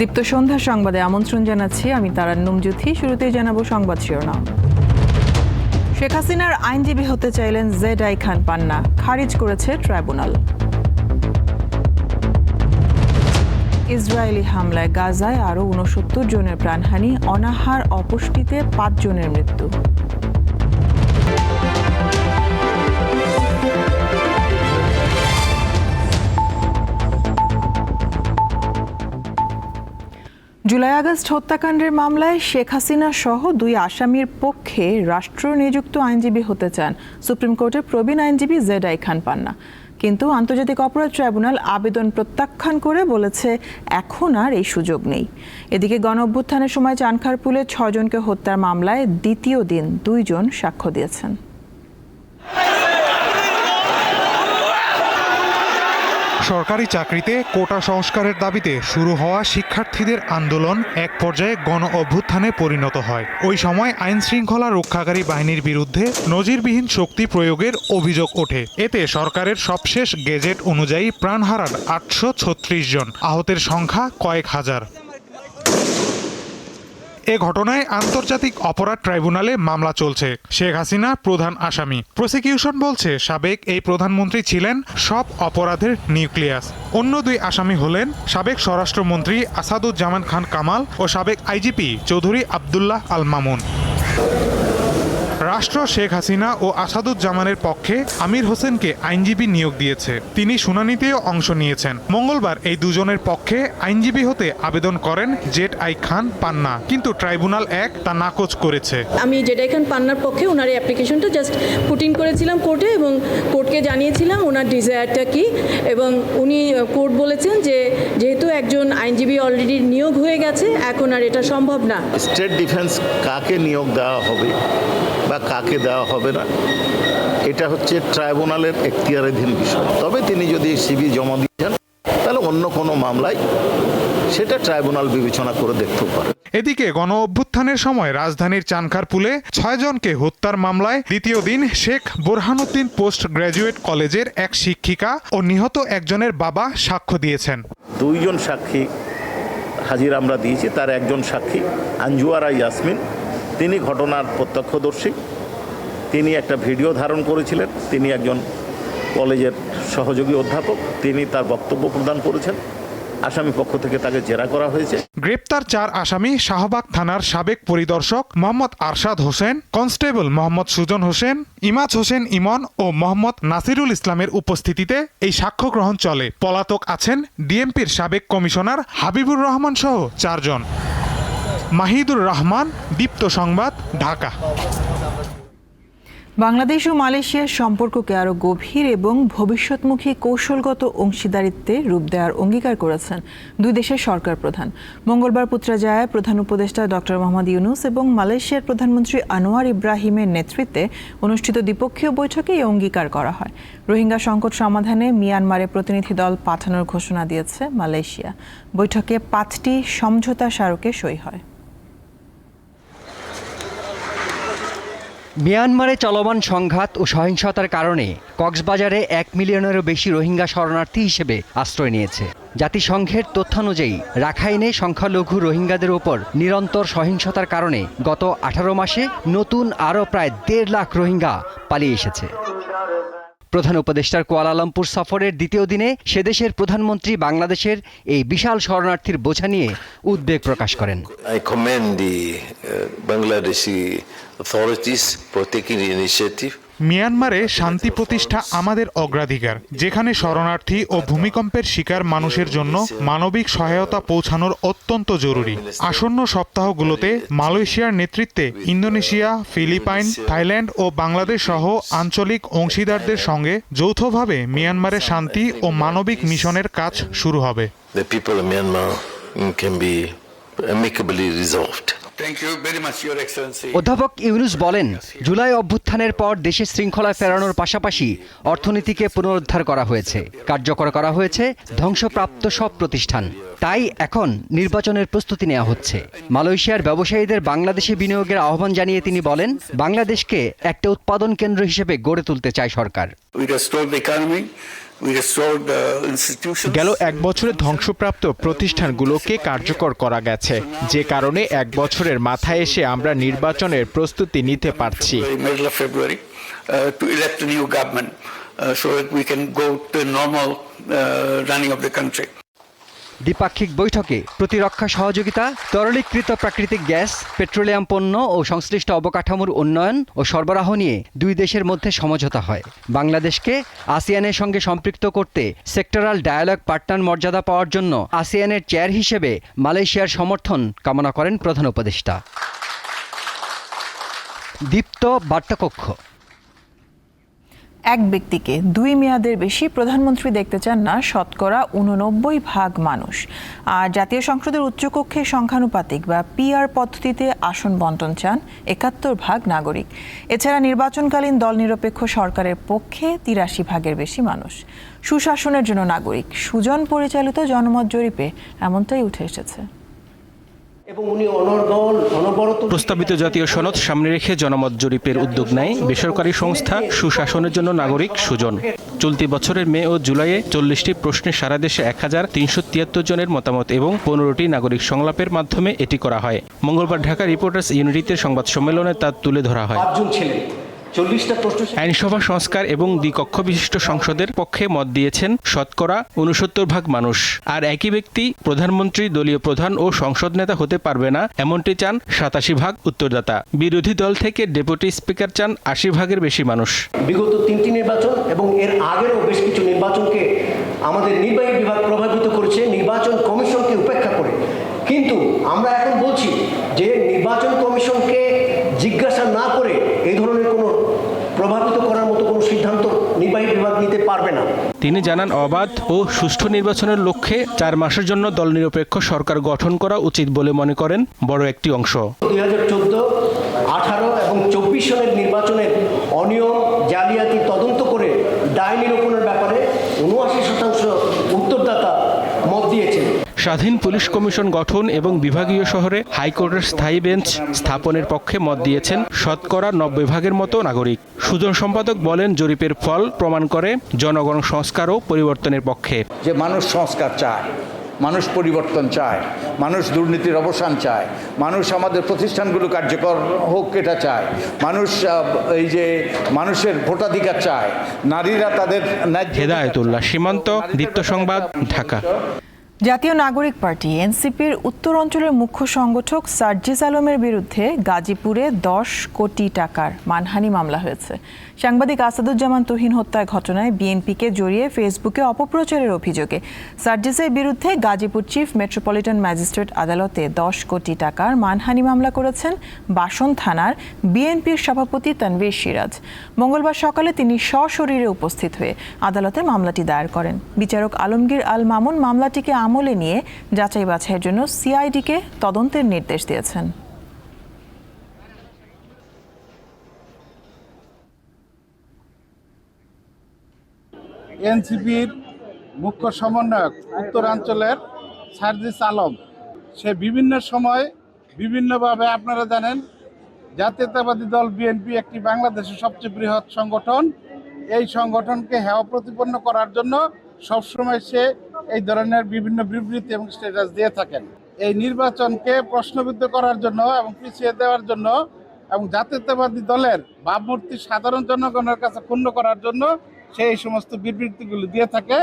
দীপ্ত সন্ধ্যা সংবাদে আমন্ত্রণ জানাচ্ছি আমি তারান্নুম জুথি শুরুতেই জানাব সংবাদ শিরোনাম। শেখ হাসিনার আইনজীবী হতে চাইলেন জেড আই খান পান্না। খারিজ করেছে ট্রাইব্যুনাল। ইসরায়েলি হামলায় গাজায় আরও উনসত্তর জনের প্রাণহানি, অনাহার, অপুষ্টিতে পাঁচ জনের মৃত্যু। জুলাই আগস্ট হত্যাকাণ্ডের মামলায় শেখ হাসিনা সহ দুই আসামির পক্ষে রাষ্ট্র নিযুক্ত আইনজীবী হতে চান। সুপ্রিম কোর্টের প্রবীণ আইনজীবী জেড আই খান পান্না। কিন্তু আন্তর্জাতিক অপরাধ ট্রাইব্যুনাল আবেদন প্রত্যাখ্যান করে বলেছে, এখন আর এই সুযোগ নেই। এদিকে গণ অভ্যুত্থানের সময় চানখারপুলে ছজনকে হত্যার মামলায় দ্বিতীয় দিন দুইজন সাক্ষ্য দিয়েছেন। সরকারি চাকরিতে কোটা সংস্কারের দাবিতে শুরু হওয়া শিক্ষার্থীদের আন্দোলন এক পর্যায়ে গণ অভ্যুত্থানে পরিণত হয়। ওই সময় আইন শৃঙ্খলা রক্ষাকারী বাহিনীর বিরুদ্ধে নজিরবিহীন শক্তি প্রয়োগের অভিযোগ ওঠে। এতে সরকারের সবশেষ গেজেট অনুযায়ী প্রাণ হারান আটশো ছত্রিশ জন। আহতের সংখ্যা কয়েক হাজার। এ ঘটনায় আন্তর্জাতিক অপরাধ ট্রাইব্যুনালে মামলা চলছে। শেখ হাসিনা প্রধান আসামি। প্রসিকিউশন বলছে, সাবেক এই প্রধানমন্ত্রী ছিলেন সব অপরাধের নিউক্লিয়াস। অন্য দুই আসামি হলেন সাবেক স্বরাষ্ট্রমন্ত্রী আসাদুজ্জামান খান কামাল ও সাবেক আইজিপি চৌধুরী আবদুল্লাহ আল মামুন। রাষ্ট্র শেখ হাসিনা ও আসাদুজ্জামানের পক্ষে আমির হোসেনকে আইনজীবী নিয়োগ দিয়েছে। তিনি শুনানিতেও অংশ নিয়েছেন। মঙ্গলবার এই দুজনের পক্ষে আইনজীবী হতে আবেদন করেন জেট আই খান পান্না। কিন্তু ট্রাইব্যুনাল এক তা নাকচ করেছে। আমি যেটা এখান পান্নার পক্ষে ওনার এই অ্যাপ্লিকেশনটা জাস্ট পুট ইন করেছিলাম কোর্টে এবং কোর্টকে জানিয়েছিলাম ওনার ডিজায়ারটা কি এবং উনি কোর্ট বলেছেন যে যেহেতু একজন আইনজীবী অলরেডি নিয়োগ হয়ে গেছে এখন আর এটা সম্ভব না। স্টেট ডিফেন্স কাকে নিয়োগ দেওয়া হবে? বা কাকে দেওয়া হবে না এটা হচ্ছে ট্রাইব্যুনালের এখতিয়ারাধীন বিষয়। তবে তিনি যদি সিবি জমা দিয়েছেন তাহলে অন্য কোনো মামলায় সেটা ট্রাইব্যুনাল বিবেচনা করে দেখতেও পারে। এদিকে গণ অভ্যুত্থানের সময় রাজধানীর চানখারপুলে ছয়জনকে হত্যার মামলায় দ্বিতীয় দিন শেখ বোরহানুদ্দিন পোস্ট গ্র্যাজুয়েট কলেজের এক শিক্ষিকা ও নিহত একজনের বাবা সাক্ষ্য দিয়েছেন। দুইজন সাক্ষী হাজির আমরা দিয়েছি তার একজন সাক্ষী আঞ্জুয়ারা ইয়াসমিন তিনি ঘটনার প্রত্যক্ষদর্শী। তিনি একটা ভিডিও ধারণ করেছিলেন। তিনি একজন কলেজের সহযোগী অধ্যাপক। তিনি তার বক্তব্য প্রদান করেছেন। আসামি পক্ষ থেকে তাকে জেরা করা হয়েছে। গ্রেপ্তার চার আসামি শাহবাগ থানার সাবেক পরিদর্শক মোহাম্মদ আরশাদ হোসেন, কনস্টেবল মোহাম্মদ সুজন হোসেন, ইমাজ হোসেন ইমন ও মোহাম্মদ নাসিরুল ইসলামের উপস্থিতিতে এই সাক্ষ্য গ্রহণ চলে। পলাতক আছেন ডিএমপির সাবেক কমিশনার হাবিবুর রহমান সহ চারজন। মাহিদুর রহমান, দীপ্ত সংবাদ, ঢাকা। বাংলাদেশ ও মালয়েশিয়ার সম্পর্ককে আরও গভীর এবং ভবিষ্যৎমুখী কৌশলগত অংশীদারিত্বে রূপ দেওয়ার অঙ্গীকার করেছেন দুই দেশের সরকার প্রধান। মঙ্গলবার পুত্রাজায়ায় প্রধান উপদেষ্টা ডক্টর মোহাম্মদ ইউনুস এবং মালয়েশিয়ার প্রধানমন্ত্রী আনোয়ার ইব্রাহিমের নেতৃত্বে অনুষ্ঠিত দ্বিপক্ষীয় বৈঠকে এই অঙ্গীকার করা হয়। রোহিঙ্গা সংকট সমাধানে মিয়ানমারে প্রতিনিধি দল পাঠানোর ঘোষণা দিয়েছে মালয়েশিয়া। বৈঠকে পাঁচটি সমঝোতা স্মারকে সই হয়। মিয়ানমারে চলমান সংঘাত ও সহিংসতার কারণে কক্সবাজারে এক মিলিয়নেরও বেশি রোহিঙ্গা শরণার্থী হিসেবে আশ্রয় নিয়েছে। জাতিসংঘের তথ্যানুযায়ী রাখাইনে সংখ্যালঘু রোহিঙ্গাদের ওপর নিরন্তর সহিংসতার কারণে গত আঠারো মাসে নতুন আরও প্রায় দেড় লাখ রোহিঙ্গা পালিয়ে এসেছে। প্রধান উপদেষ্টার কুয়ালালামপুর সফরের দ্বিতীয় দিনে সেদেশের প্রধানমন্ত্রী বাংলাদেশের এই বিশাল শরণার্থীর বোঝা নিয়ে উদ্বেগ প্রকাশ করেন for taking the initiative. মিয়ানমারে শান্তি প্রতিষ্ঠা আমাদের অগ্রাধিকার, যেখানে শরণার্থী ও ভূমিকম্পের শিকার মানুষের জন্য মানবিক সহায়তা পৌঁছানোর অত্যন্ত জরুরি আসন্ন সপ্তাহগুলোতে মালয়েশিয়ার নেতৃত্বে ইন্দোনেশিয়া, ফিলিপাইন, থাইল্যান্ড ও বাংলাদেশ সহ আঞ্চলিক অংশীদারদের সঙ্গে যৌথভাবে মিয়ানমারে শান্তি ও মানবিক মিশনের কাজ শুরু হবে. অধ্যাপক ইউনুস বলেন জুলাই অভ্যুত্থানের পর দেশে শৃঙ্খলা ফেরানোর পাশাপাশি অর্থনীতিকে পুনরুদ্ধার করা হয়েছে কার্যকর করা হয়েছে ধ্বংসপ্রাপ্ত সব প্রতিষ্ঠান। তাই এখন নির্বাচনের প্রস্তুতি নেওয়া হচ্ছে। মালয়েশিয়ার ব্যবসায়ীদের বাংলাদেশে বিনিয়োগের আহ্বান জানিয়ে তিনি বলেন বাংলাদেশকে একটা উৎপাদন কেন্দ্র হিসেবে গড়ে তুলতে চায় সরকার। গেল এক বছরে ধ্বংসপ্রাপ্ত প্রতিষ্ঠানগুলোকে কার্যকর করা গেছে। যে কারণে এক বছরের মাথায় এসে আমরা নির্বাচনের প্রস্তুতি নিতে পারছি। Government so we can go normal running of the country দ্বিপাক্ষিক বৈঠকে প্রতিরক্ষা সহযোগিতা, তরলীকৃত প্রাকৃতিক গ্যাস, পেট্রোলিয়াম পণ্য ও সংশ্লিষ্ট অবকাঠামোর উন্নয়ন ও সরবরাহ নিয়ে দুই দেশের মধ্যে সমঝোতা হয়। বাংলাদেশকে আসিয়ানের সঙ্গে সম্পৃক্ত করতে সেক্টরাল ডায়ালগ পার্টনার মর্যাদা পাওয়ার জন্য আসিয়ানের চেয়ার হিসেবে মালয়েশিয়ার সমর্থন কামনা করেন প্রধান উপদেষ্টা। দীপ্ত বার্তাকক্ষ এক ব্যক্তিকে দুই মেয়াদের বেশি প্রধানমন্ত্রী দেখতে চান না শতকরা উননব্বই ভাগ মানুষ। আর জাতীয় সংসদের উচ্চকক্ষে সংখ্যানুপাতিক বা পিআর পদ্ধতিতে আসন বন্টন চান একাত্তর ভাগ নাগরিক। এছাড়া নির্বাচনকালীন দল নিরপেক্ষ সরকারের পক্ষে তিরাশি ভাগের বেশি মানুষ। সুশাসনের জন্য নাগরিক, সুজন পরিচালিত জনমত জরিপে এমনটাই উঠে এসেছে। এবং উনি অনর্গল অনবরত প্রস্তাবিত জাতীয় সনদ সামনে রেখে জনমত জরিপের উদ্যোগ নেয় বেসরকারি সংস্থা সুশাসনের জন্য নাগরিক সুজন। চলতি বছরের মে ও জুলাইয়ে চল্লিশটি প্রশ্নে সারা দেশে এক হাজার তিনশো তিয়াত্তর জনের মতামত এবং পনেরোটি নাগরিক সংলাপের মাধ্যমে এটি করা হয়। মঙ্গলবার ঢাকা রিপোর্টার্স ইউনিটিতে সংবাদ সম্মেলনে তা তুলে ধরা হয়। ছিলেন। আইনসভা সংস্কার এবং দ্বিকক্ষ বিশিষ্ট সংসদের পক্ষে মত দিয়েছেন শতকরা উনসত্তর ভাগ মানুষ। আর একই ব্যক্তি প্রধানমন্ত্রী দলীয় প্রধান ও সংসদ নেতা হতে পারবে না এমনটি চান সাতাশি ভাগ উত্তরদাতা। বিরোধী দল থেকে ডেপুটি স্পিকার চান আশি ভাগের বেশি মানুষ। বিগত তিনটি নির্বাচন এবং এর আগেরও বেশ কিছু নির্বাচনকে আমাদের নির্বাহী বিভাগ প্রভাবিত করেছে নির্বাচন কমিশনকে উপেক্ষা করে। কিন্তু আমরা এখন বলছি যে নির্বাচন কমিশনকে জিজ্ঞাসা না করে এই ধরনের কোনো প্রভাবিত করার মতো কোনো সিদ্ধান্ত নির্বাহী বিভাগ নিতে পারবে না। তিনি জানান অবাধ ও সুষ্ঠু নির্বাচনের লক্ষ্যে চার মাসের জন্য দল নিরপেক্ষ সরকার গঠন করা উচিত বলে মনে করেন বড় একটি অংশ। দুই হাজার চোদ্দ আঠারো এবং চব্বিশ সালের নির্বাচনের অনিয়ম জালিয়াতি তদন্ত করে দায় নিরূপণের ব্যাপারে উনআশি শতাংশ উত্তরদাতা মত দিয়েছেন স্বাধীন পুলিশ কমিশন গঠন এবং বিভাগীয় শহরে হাইকোর্টের স্থায়ী বেঞ্চ স্থাপনের পক্ষে মত দিয়েছেন শতকরা নব্বই ভাগের মতো নাগরিক। সুজন সম্পাদক বলেন জরিপের ফল প্রমাণ করে জনগণ সংস্কার ও পরিবর্তনের পক্ষে। যে মানুষ সংস্কার চায় মানুষ পরিবর্তন চায় মানুষ দুর্নীতির অবসান চায় মানুষ আমাদের প্রতিষ্ঠানগুলো কার্যকর হোক এটা চায় মানুষ এই যে মানুষের ভোটাধিকার চায় নারীরা তাদের হেদায়তুল্লাহ। সীমান্ত দীপ্ত সংবাদ ঢাকা। জাতীয় নাগরিক পার্টি, এনসিপির উত্তর অঞ্চলের মুখ্য সংগঠক সার্জিস আলমের বিরুদ্ধে গাজীপুরে দশ কোটি টাকার মানহানি মামলা হয়েছে। সাংবাদিক আসাদুজ্জামান তুহিন হত্যার ঘটনায় বিএনপিকে জড়িয়ে ফেসবুকে অপপ্রচারের অভিযোগে সার্জিসের বিরুদ্ধে গাজীপুর চিফ মেট্রোপলিটন ম্যাজিস্ট্রেট আদালতে দশ কোটি টাকার মানহানি মামলা করেছেন বাসন থানার বিএনপির সভাপতি তানভীর সিরাজ। মঙ্গলবার সকালে তিনি সশরীরে উপস্থিত হয়ে আদালতে মামলাটি দায়ের করেন। বিচারক আলমগীর আল মামুন মামলাটিকে আমলে নিয়ে যাচাই বাছাইয়ের জন্য সিআইডিকে তদন্তের নির্দেশ দিয়েছেন। এনসিপির মুখ্য সমন্বয়ক উত্তরাঞ্চলের সার্জিস আলম, সে বিভিন্ন সময় বিভিন্নভাবে আপনারা জানেন জাতীয়তাবাদী দল বিএনপি একটি বাংলাদেশের সবচেয়ে বৃহৎ সংগঠন। এই সংগঠনকে হেয় প্রতিপন্ন করার জন্য সবসময় সে এই ধরনের বিভিন্ন বিবৃতি এবং স্ট্যাটাস দিয়ে থাকেন। এই নির্বাচনকে প্রশ্নবিদ্ধ করার জন্য এবং পিছিয়ে দেওয়ার জন্য এবং জাতীয়তাবাদী দলের ভাবমূর্তি সাধারণ জনগণের কাছে ক্ষুণ্ণ করার জন্য সেই সমস্ত বিবৃতিগুলো দিয়ে থাকে।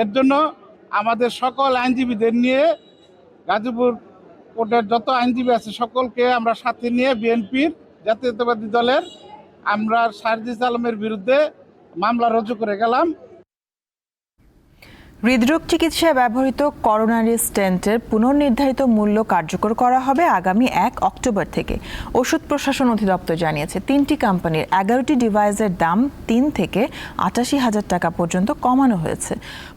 এর জন্য আমাদের সকল আইনজীবীদের নিয়ে গাজীপুর কোর্টের যত আইনজীবী আছে সকলকে আমরা সাথে নিয়ে বিএনপির জাতীয়তাবাদী দলের আমরা সার্জিস আলমের বিরুদ্ধে মামলা রুজু করে গেলাম। হৃদরোগ চিকিৎসায় ব্যবহৃত করোনারি স্টেন্টের পুনর্নির্ধারিত মূল্য কার্যকর করা হবে আগামী এক অক্টোবর থেকে। ওষুধ প্রশাসন অধিদপ্তর জানিয়েছে, তিনটি কোম্পানির এগারোটি ডিভাইসের দাম তিন থেকে আটাশি হাজার টাকা পর্যন্ত কমানো হয়েছে।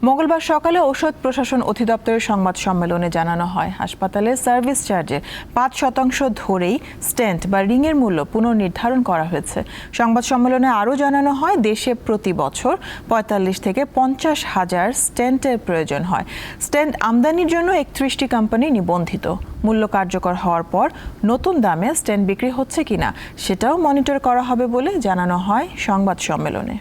মঙ্গলবার সকালে ঔষধ প্রশাসন অধিদপ্তরের সংবাদ সম্মেলনে জানানো হয় হাসপাতালের সার্ভিস চার্জের পাঁচ শতাংশ ধরেই স্টেন্ট বা রিংয়ের মূল্য পুনর্নির্ধারণ করা হয়েছে। সংবাদ সম্মেলনে আরও জানানো হয়, দেশে প্রতি বছর পঁয়তাল্লিশ থেকে পঞ্চাশ হাজার স্টেন্টের প্রয়োজন হয়। স্টেন্ট আমদানির জন্য একত্রিশটি কোম্পানি নিবন্ধিত। মূল্য কার্যকর হওয়ার পর নতুন দামে স্টেন্ট বিক্রি হচ্ছে কিনা সেটাও মনিটর করা হবে বলে জানানো হয় সংবাদ সম্মেলনে।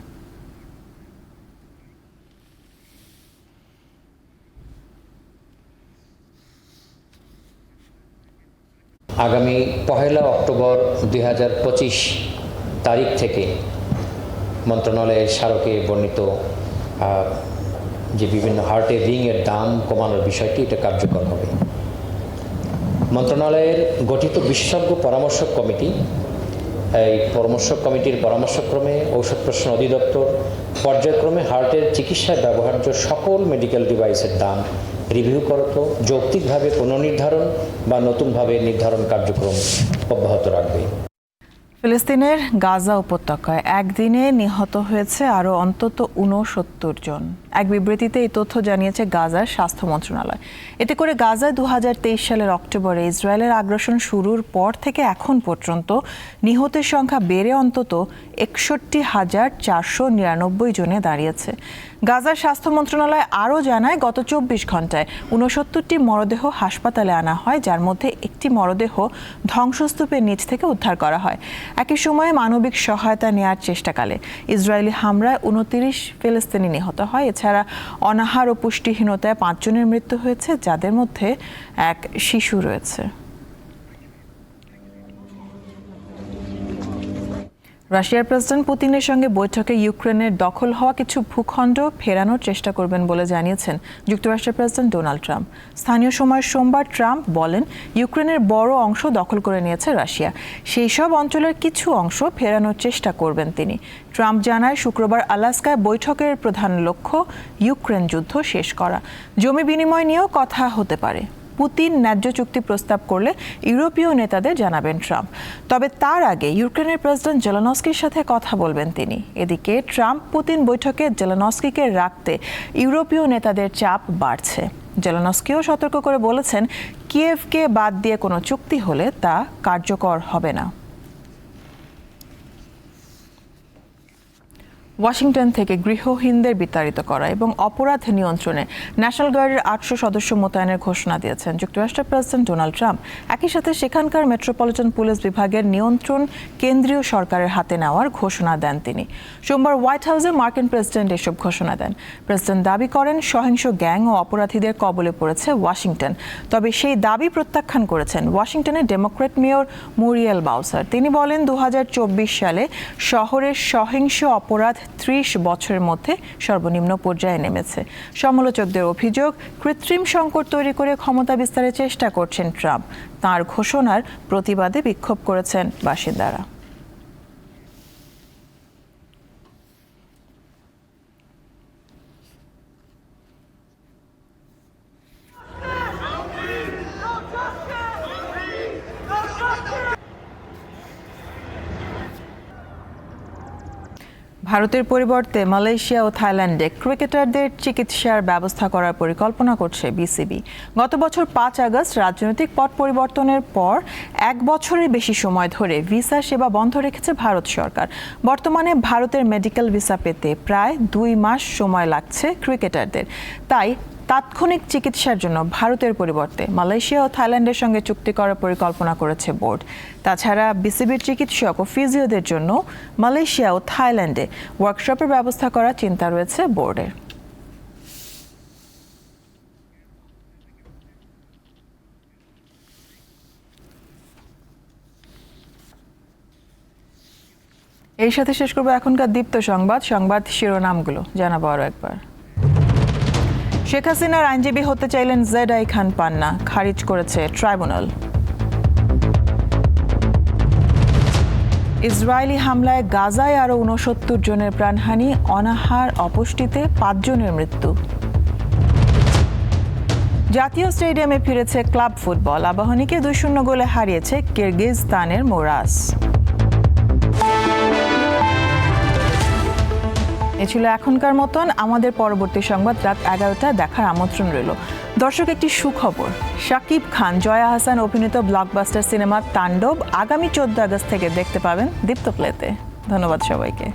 আগামী পহেলা অক্টোবর দুই হাজার পঁচিশ তারিখ থেকে মন্ত্রণালয়ের স্মারকে বর্ণিত যে বিভিন্ন হার্টের রিংয়ের দাম কমানোর বিষয়টি এটা কার্যকর হবে। মন্ত্রণালয়ের গঠিত বিশেষজ্ঞ পরামর্শক কমিটি, এই পরামর্শক কমিটির পরামর্শক্রমে ঔষধ প্রশ্ন অধিদপ্তর, পর্যায়ক্রমে হার্টের চিকিৎসায় ব্যবহার্য সকল মেডিকেল ডিভাইসের দাম রিভিউ করত, যৌক্তিকভাবে পুনর্নির্ধারণ বা নতুনভাবে নির্ধারণ কার্যক্রম অব্যাহত রাখবে। ফিলিস্তিনের গাজা উপত্যকায় একদিনে নিহত হয়েছে আরও অন্তত ঊনসত্তর জন। এক বিবৃতিতে এই তথ্য জানিয়েছে গাজার স্বাস্থ্য মন্ত্রণালয়। এতে করে গাজায় দু হাজার তেইশ সালের অক্টোবরে ইসরায়েলের আগ্রাসন শুরুর পর থেকে এখন পর্যন্ত নিহতের সংখ্যা বেড়ে অন্তত একষট্টি হাজার চারশো নিরানব্বই জনে দাঁড়িয়েছে। গাজার স্বাস্থ্য মন্ত্রণালয় আরও জানায়, গত চব্বিশ ঘন্টায় ঊনসত্তরটি মরদেহ হাসপাতালে আনা হয়, যার মধ্যে একটি মরদেহ ধ্বংসস্তূপের নিচ থেকে উদ্ধার করা হয়। একই সময়ে মানবিক সহায়তা নেয়ার চেষ্টাকালে ইসরায়েলি হামলায় উনতিরিশ ফিলিস্তিনি নিহত হয়। এছাড়া অনাহার ও পুষ্টিহীনতায় পাঁচজনের মৃত্যু হয়েছে, যাদের মধ্যে এক শিশু রয়েছে। রাশিয়ার প্রেসিডেন্ট পুতিনের সঙ্গে বৈঠকে ইউক্রেনের দখল হওয়া কিছু ভূখণ্ড ফেরানোর চেষ্টা করবেন বলে জানিয়েছেন যুক্তরাষ্ট্রের প্রেসিডেন্ট ডোনাল্ড ট্রাম্প। স্থানীয় সময় সোমবার ট্রাম্প বলেন, ইউক্রেনের বড় অংশ দখল করে নিয়েছে রাশিয়া। সেই সব অঞ্চলের কিছু অংশ ফেরানোর চেষ্টা করবেন তিনি। ট্রাম্প জানায়, শুক্রবার আলাস্কায় বৈঠকের প্রধান লক্ষ্য ইউক্রেন যুদ্ধ শেষ করা। জমি বিনিময় নিয়েও কথা হতে পারে। পুতিন ন্যায্য চুক্তি প্রস্তাব করলে ইউরোপীয় নেতাদের জানাবেন ট্রাম্প। তবে তার আগে ইউক্রেনের প্রেসিডেন্ট জেলানস্কির সাথে কথা বলবেন তিনি। এদিকে ট্রাম্প পুতিন বৈঠকে জেলানস্কিকে রাখতে ইউরোপীয় নেতাদের চাপ বাড়ছে। জেলানস্কিও সতর্ক করে বলেছেন, কিয়েভকে বাদ দিয়ে কোনো চুক্তি হলে তা কার্যকর হবে না। ওয়াশিংটন থেকে গৃহহীনদের বিতাড়িত করা এবং অপরাধ নিয়ন্ত্রণে ন্যাশনাল গার্ডের আটশো সদস্য মোতায়েনের ঘোষণা দিয়েছেন যুক্তরাষ্ট্রের প্রেসিডেন্ট ডোনাল্ড ট্রাম্প। একই সাথে সেখানকার মেট্রোপলিটন পুলিশ বিভাগের নিয়ন্ত্রণ কেন্দ্রীয় সরকারের হাতে নেওয়ার ঘোষণা দেন তিনি। সোমবার হোয়াইট হাউসে মার্কিন প্রেসিডেন্ট এসব ঘোষণা দেন। প্রেসিডেন্ট দাবি করেন সহিংস গ্যাং ও অপরাধীদের কবলে পড়েছে ওয়াশিংটন। তবে সেই দাবি প্রত্যাখ্যান করেছেন ওয়াশিংটনের ডেমোক্রেট মেয়র মুরিয়েল বাউসার। তিনি বলেন দু হাজার চব্বিশ সালে শহরের সহিংস অপরাধ ত্রিশ বছরের মধ্যে সর্বনিম্ন পর্যায়ে নেমেছে। সমালোচকদের অভিযোগ, কৃত্রিম সংকট তৈরি করে ক্ষমতা বিস্তারের চেষ্টা করছেন ট্রাম্প। তার ঘোষণার প্রতিবাদে বিক্ষোভ করেছেন বাসিন্দারা। ভারতের পরিবর্তে মালয়েশিয়া ও থাইল্যান্ডে ক্রিকেটারদের চিকিৎসার ব্যবস্থা করার পরিকল্পনা করছে বিসিবি। গত বছর পাঁচ আগস্ট রাজনৈতিক পট পরিবর্তনের পর এক বছরের বেশি সময় ধরে ভিসা সেবা বন্ধ রেখেছে ভারত সরকার। বর্তমানে ভারতের মেডিকেল ভিসা পেতে প্রায় দুই মাস সময় লাগছে ক্রিকেটারদের। তাই তাৎক্ষণিক চিকিৎসার জন্য ভারতের পরিবর্তে মালয়েশিয়া ও থাইল্যান্ডের সঙ্গে চুক্তি করার পরিকল্পনা করেছে বোর্ড। তাছাড়া বিসিবির চিকিৎসক ও ফিজিওদের জন্য মালয়েশিয়া ও থাইল্যান্ডে ওয়ার্কশপের ব্যবস্থা করার চিন্তা রয়েছে বোর্ডের। এই সাথে শেষ করব এখনকার দীপ্ত সংবাদ সংবাদ শিরোনামগুলো। জানাব আরও একবার। শেখ হাসিনার আইনজীবী হতে চাইলেন জেড আই খান পান্না, খারিজ করেছে ট্রাইব্যুনাল। ইসরায়েলি হামলায় গাজায় আরও উনসত্তর জনের প্রাণহানি, অনাহার, অপুষ্টিতে পাঁচজনের মৃত্যু। জাতীয় স্টেডিয়ামে ফিরেছে ক্লাব ফুটবল, আবাহনীকে দুই শূন্য গোলে হারিয়েছে কিরগিজস্তানের মোরাস। এ ছিল এখনকার মতন। আমাদের পরবর্তী সংবাদ রাত এগারোটা দেখার আমন্ত্রণ রইল। দর্শক, একটি সুখবর। শাকিব খান, জয়া হাসান অভিনীত ব্লকবাস্টার সিনেমা তাণ্ডব আগামী চোদ্দ আগস্ট থেকে দেখতে পাবেন দীপ্ত প্লেতে ধন্যবাদ সবাইকে।